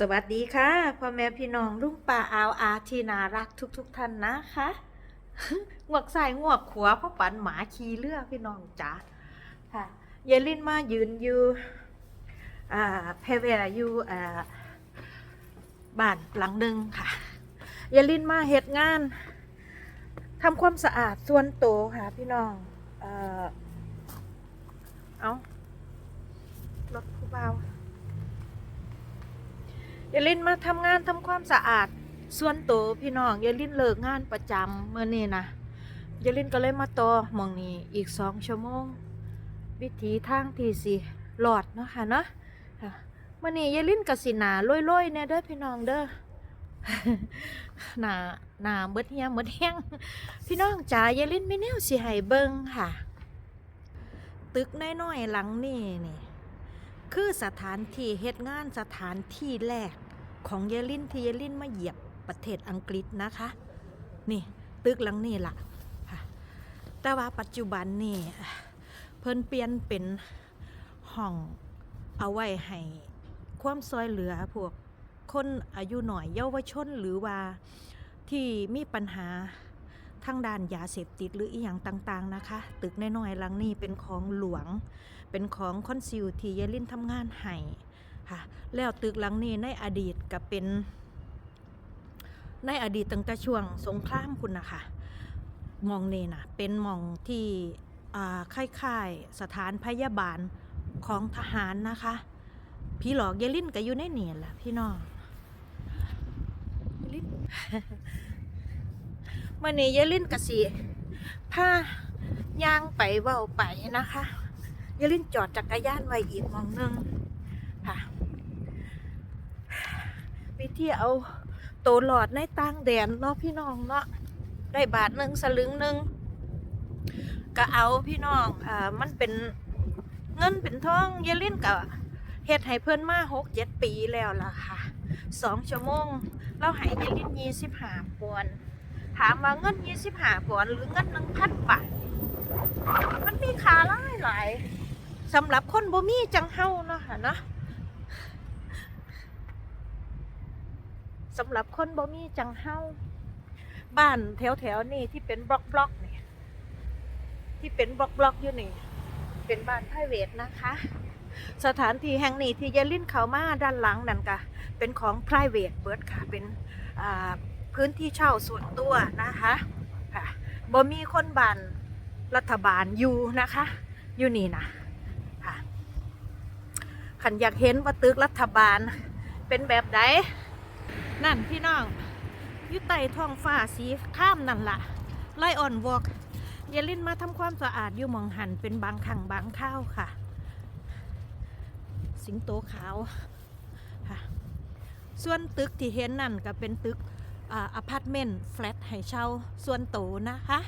สวัสดีค่ะพ่อแม่พี่น้องลุงป่าอาวอาที่น่ารักทุกๆทท่านนะคะงวกซ้ายงวกขวาเพราะปันหมาขี่เรือพี่น้องจ๋าค่ะเยลินมายืนอยู่อ่าเพเวลอยู่อ่าบ้านหลังหนึ่งค่ะเยลินมาเฮ็ดงานทำความสะอาดส่วนโตวค่ะพี่น้องเอ่อเอารถผู้เบา ยายลินมาทำงานทำความสะอาด ส่วนตัวพี่น้องยายลินเลิกงานประจำเมื่อนี้นะยายลินก็เลยมาต่อมองนี้อีกสองชั่วโมง วิธีทางที่สิหลอดเนาะค่ะเนาะเมื่อนี้ยายลินกับสิหนาลอยๆเนี่ยเด้อพี่น้องเด้อหนาหนาเบิดเฮียเบิดแห้งพี่น้องจ๋ายายลินไม่แนวสิให้เบิ่งค่ะ ตึกน้อยๆหลังนี่นี่คือสถานที่เฮ็ดงานสถานที่แรก ของเยลินที่เยลินมาเหยียบประเทศอังกฤษนะคะ นี่ตึกหลังนี่ละค่ะ แต่ว่าปัจจุบันนี่เพิ่นเปลี่ยนเป็นห้องเอาไว้ให้ความซอยเหลือพวกคนอายุหน่อยเยาวชนหรือว่าที่มีปัญหาทางด้านยาเสพติดหรืออีหยังต่างๆนะคะ ตึกน้อยๆหลังนี้เป็นของหลวง เป็นของคอนซิลที่เยลินทำงานให้ ค่ะแล้วตึกหลังนี้ในอดีตก็เป็น ในอดีตตั้งแต่ช่วงสงครามคุณนะคะมองนี่นะเป็นมองที่ค่ายๆสถานพยาบาลของทหารนะคะ พี่หลอกเยลินก็อยู่ในเนียแหละพี่น้องลินมื่อนี้เยลินกสิพาย่างไปเว้าไปนะคะยายลินจอดจักรยานไว้อีกมองหนึงค่ะ ไปเที่ยวโตหลอดในต่างแดนเนาะพี่น้องเนาะได้บาทหนึ่งสลึงหนึ่งก็เอาพี่น้องอ่ามันเป็นเงินเป็นทองยายลินกับเฮ็ดให้เพื่อนมาหกเจ็ดปีแล้วล่ะค่ะสองชั่วโมงเราห้ยายลินยี่สิบห้าปอนถามว่าเงินยี่สิบห้าปอนหรือเงินหนึ่งพันบาทมันมีค่าหลายหลายสำหรับคนบ่มีจังเฮาเนาะค่ะเนาะ สำหรับคนบ่มีจังเฮาบ้านแถวแถวๆนี่ที่เป็นบล็อกบล็อกๆนี่ที่เป็นบล็อกบล็อกๆอยู่นี่ เป็นบ้านไพรเวทนะคะ สถานที่แห่งนี้ที่ยายลินเขามาด้านหลังนั่นก็เป็นของ private เบิร์ดค่ะ เป็นพื้นที่เช่าส่วนตัวนะคะค่ะบ่มีคนบ้านรัฐบาลอยู่นะคะ อยู่นี่นะค่ะขันอยากเห็นว่าตึกรัฐบาลเป็นแบบใดนั่ นั่นพี่น้องอยู่ใต้ท้องฟ้าสีข้ามนั่นละไล่อ่อนวอกยายลินมาทำความสะอาดอยู่มองหันเป็นบางขังบางข้าวค่ะ สิงโตขาวค่ะส่วนตึกที่เห็นนั่นก็เป็นตึกอพาร์ตเมนต์แฟลตให้เช่าส่วนโตนะคะ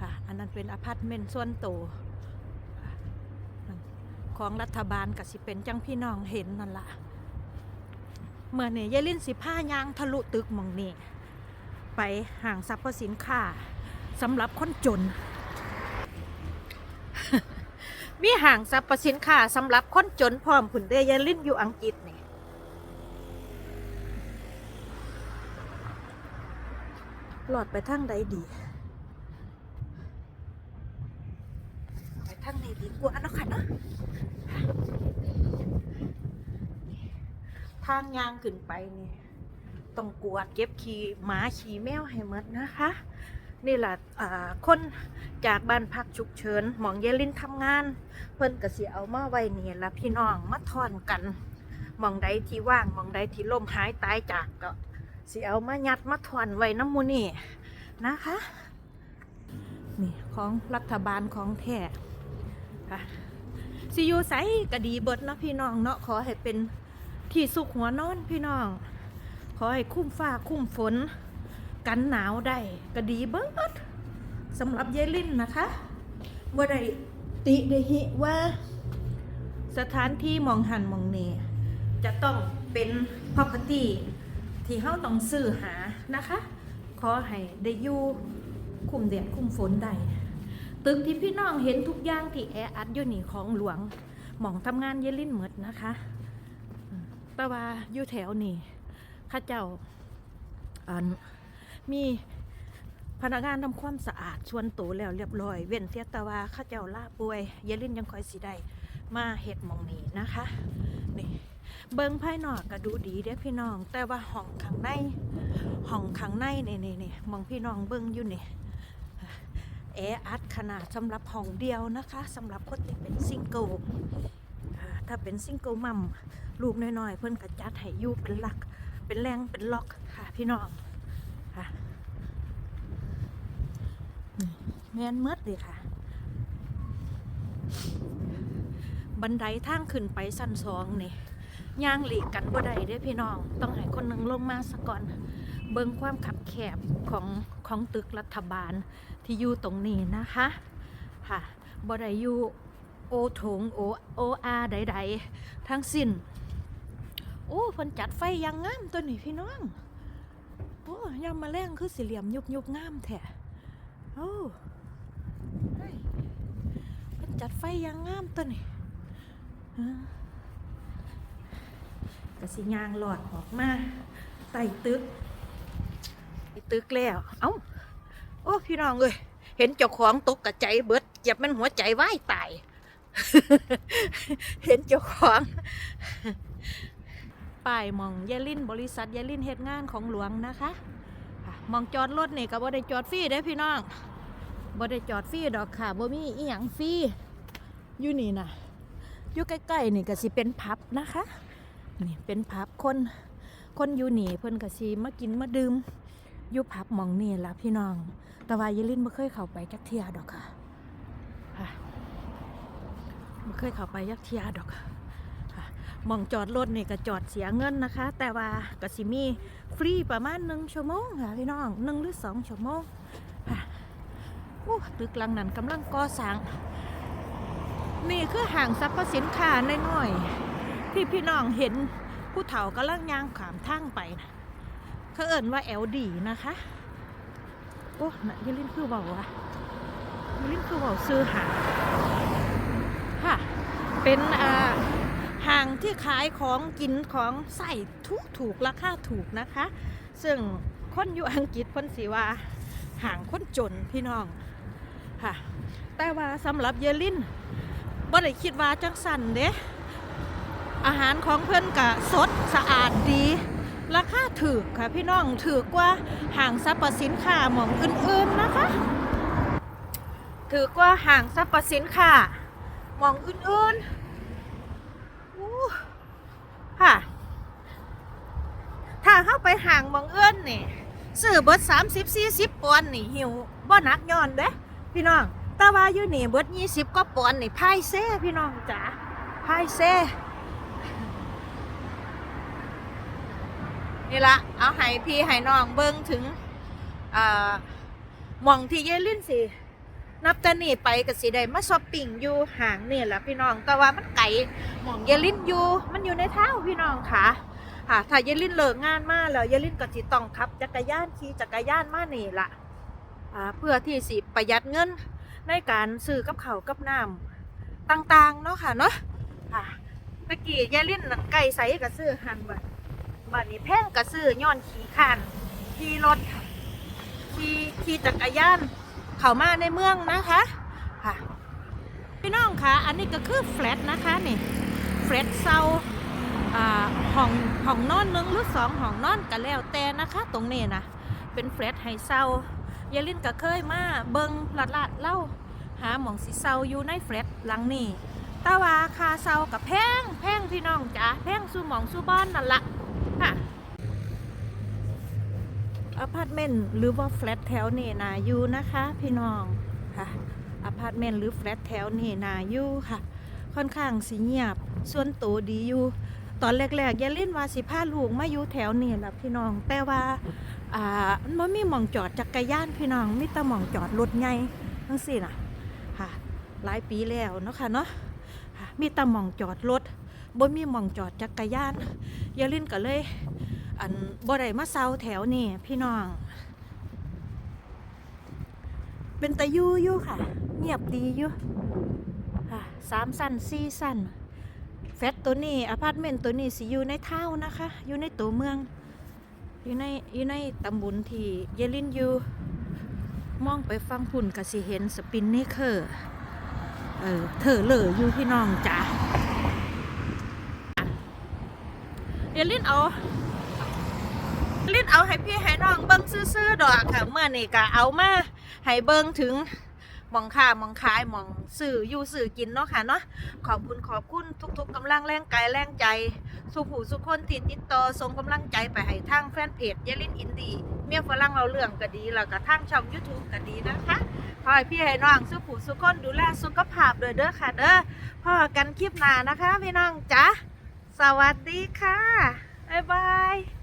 ค่ะอันนั้นเป็นอพาร์ตเมนต์ส่วนตัวค่ะของรัฐบาลกับสิเป็นจังพี่น้องเห็นนั่นล่ะ เมื่อเนี่ยยายลินสิผ้ายางทะลุตึกมองนี่ไปห่างสรรพสินค้าสำหรับคนจน มีห่างสรรพสินค้าสำหรับคนจนพร้อมผุนเดยายลินอยู่อังกฤษนี่หลอดไปทางใดดี ไปทางนี้ดีกว่าเนาะค่ะเนาะ ทางยางขึ้นไปนี่ต้องกวาดเก็บขี้หมาขี้แมวให้หมดนะคะ นี่แหละคนจากบ้านพักฉุกเฉินหมองเยลินทำงาน เพิ่นก็สิเอามาไว้นี่ละพี่น้องมาทอนกันหมองใดที่ว่างหมองใดที่ล่มหายตายจากก็สิเอามายัดมาทอนไว้น้ำมูนี่นะคะ นี่ของรัฐบาลของแท้ค่ะสิอยู่ไสก็ดีเบิดนะพี่น้องเนาะขอให้เป็น ที่สุขหัวนอนพี่น้อง ขอให้คุ้มฟ้าคุ้มฝน กันหนาวได้ก็ดีเบิดสำหรับเยลินนะคะว่าได้ติได้หิว่าสถานที่มองหันมองนี่จะต้องเป็น property ที่เฮาต้องซื้อหานะคะ ขอให้ได้อยู่คุ้มแดดคุ้มฝนได้ตึกที่พี่น้องเห็นทุกอย่างที่แออัดอยู่นี่ของหลวงหมองทำงานเยลินเหมืดนะคะ แต่ว่าอยู่แถวนี่ข้าเจ้าอันมีพนักงานทำความสะอาดชวนตัวแล้วเรียบร้อย เว้นเทียแต่ว่าข้าเจ้าลาป่วยอยลินยังคอยสิได้มาเฮ็ดมองนี้นะคะนี่เบิ้งภายนอกก็ดูดีเด้พี่น้อง แต่ว่าห้องข้างในห้องข้างในนี่นี่นี่มองพี่น้องเบิ้งอยู่นี่แออัดขนาดสำหรับห้องเดียวนะคะสำหรับคนที่เป็นซิงเกิลอ่า ถ้าเป็นซิงเกิลมัมลูกน้อยๆ เพิ่นก็จัดให้อยู่เป็นหลัก เป็นแรงเป็นล็อกค่ะพี่น้องค่ะนี่แมนเมดเลยค่ะ บันไดทางขึ้นไปสั้นสองนี่ย่างหลีกกันบ่ได้เด้พี่น้อง ต้องให้คนหนึ่งลงมาซะก่อน เบิ่งความขับแคบของของตึกรัฐบาลที่อยู่ตรงนี้นะคะ ค่ะบ่ได้อยู่ อถงโอโออาใดๆทั้งสิ้น โอ้เพิ่นจัดไฟยังงามตัวนี้พี่น้อง โอ้ยามมาแรงคือสี่เหลี่ยมยุบยุบงามแท้โอ้เฮ้ยเพิ่นจัดไฟยังงามตัวนี้ฮะกะสิยางหลอดออกมาไต่ตึกไต่ตึกแล้ว เอ้า โอ้ พี่น้องเอ้ย เห็นเจ้าของตกกระใจเบิดเหยียบมันหัวใจวายตาย เห็นเจ้าของป้ายมองยายลินบริษัทยายลินเฮ็ดงานของหลวงนะคะมองจอดรถนี่ก็บ่ได้จอดฟรีเด้พี่น้องบ่ได้จอดฟรีดอกค่ะบ่มีอีหยังฟรีอยู่นี่นะอยู่ใกล้ๆนี่ก็สิเป็นผับนะคะ นี่เป็นผับคน คนอยู่นี่เพิ่นก็สิมากินมาดื่มอยู่ผับมองนี่ละพี่น้อง แต่ว่ายายลินบ่เคยเข้าไปจักเที่ยดอกค่ะบ่ เคยเข้าไปจักเทียดอกมองจอดรถนี่ก็จอดเสียเงินนะคะ แต่ว่าก็สิมีฟรีประมาณหนึ่งชั่วโมงค่ะพี่น้องหนึ่งหรือสองชั่วโมงค่ะโอ้ตึกหลังนั้นกำลังก่อสร้าง นี่คือห่างสรรพสินค้าน้อยๆที่พี่น้องเห็นผู้เฒ่ากำลังย่างขามทางไปนะเขาเอิ่นว่าแอลดีนะคะโอ้นะยายลินคือเบาวะยลินคือเบาซื้อหา เป็นห่างที่ขายของกินของใส่ถูกถูกราคาถูกนะคะ ซึ่งคนอยู่อังกฤษพ้นสีว่าห่างคนจนพี่น้องค่ะ แต่ว่าสำหรับเยลินบ่ได้คิดว่าจังสันเด้อาหารของเพื่อนกะสดสะอาดดีราคาถูกค่ะพี่น้องถูกกว่าห้างสรรพสินค้าหมองอื่นๆนะคะถูกกว่าห้างสรรพสินค้า มองอื่นๆอู้ค่ะ ถ้าเข้าไปห่างมองเอื้นนี่ซื้อเบิด30 40ปอนนี่หิวบ่หนักย้อนเด้พี่น้องแต่ว่าอยู่นี่เบิด20กว่าปอนนี่พายเซ่พี่น้องจ๋าพายเซ่นี่ละเอาให้พี่ให้น้องเบิ่งถึงหมองที่เยลินสิ นับแต่นี่ไปก็สิได้มาช้อปปิ้งอยู่ห่างนี่แหละพี่น้องแต่ว่ามันไกลหมองเยลินอยู่มันอยู่ในเท้าพี่น้องค่ะค่ะถ้าเยลินเลิกงานมาแล้วเยลินก็สิต้องขับ จักรยานขี่จักรยานมานี่ละอ่าเพื่อที่สิประหยัดเงินในการซื้อกับเขากับน้ำต่างๆเนาะค่ะเนาะค่ะตะกี้ยายลินนั่นไก่ใสก็ซื้อหันบัดบัดนี้แพงกระซื้อย้อนขี่ขานขี่รถขี่ขี่จักรยาน เข้ามาในเมืองนะคะค่ะพี่น้องคะอันนี้ก็คือแฟลตนะคะนี่แฟลตเซาอ่าห้องห้องนอนหนึ่งหรือสองห้องนอนก็แล้วแต่นะคะ ตรงนี้นะเป็นแฟลตให้เซายายลินก็เคยมาเบิงลาดลาดเล่าหาหมองสีเซาอยู่ในแฟลตหลังนี้ต่ว่าคาเซากับแพงแพงพี่น้องจ๋าแพงสู้หมองสู้บ้านนั่นละ ค่ะ อพาร์ตเมนต์หรือว่าแฟลตแถวนี่นาอยู่นะคะ พี่น้องค่ะอพาร์ตเมนต์หรือแฟลตแถวนี่นาอยู่ค่ะ ค่อนข้างสีเงียบส่วนตัวดีอยู่ ตอนแรกๆอยาเล่นว่าสิพาลูกมาอยู่แถวนี่แหละพี่น้อง แต่ว่าอ่ามันไม่มองจอดจักรยานพี่น้องมีแต่หมองจอดรถไงทั้งสิ้นอะค่ะ หลายปีแล้วเนาะค่ะเนาะมีแต่หมองจอดรถบ่มีหมองจอดจักรยานยายลินก็เลย บ่ได้มาเซาแถวนี่พี่น้อง เป็นตะยูอยู่ค่ะ เงียบดีอยู่ค่ะสามสั้นสี่สั้นแฟตตัวนี้อพาร์ตเมนต์ตัวนี้สิอยู่ในเท่าวนะคะ อยู่ในตัวเมือง อยู่ในอยู่ในตำบลที่เยลินอยู่มองไปฟังพุ่นกสิเห็นสปินเนเคอร์เออเธอเหลืออยู่พี่น้องจ้ะเยลินเอา ลินเอาให้พี่ให้น้องเบิ้งซื่อๆดอกค่ะเมื่อนี่ก็เอามาให้เบิ้งถึงมองค่ามองขายมองสื่ออยู่สื่อกินเนาะค่ะเนาะขอบคุณขอบคุณทุกๆกำลังแรงกายแรงใจสุผู้สุคนที่ติดต่อส่งกำลังใจไปให้ทางแฟนเพจเยลินอินดีเมียฝรั่งเราเรื่องก็ดีแล้วก็ทางช่อง YouTube ก็ดีนะคะขอให้พี่ให้น้องสุผู้สุคนดูแลสุขภาพด้วยเด้อค่ะเด้อพ่อกันคลิปหน้านะคะพี่น้องจ้ะสวัสดีค่ะบ๊ายบาย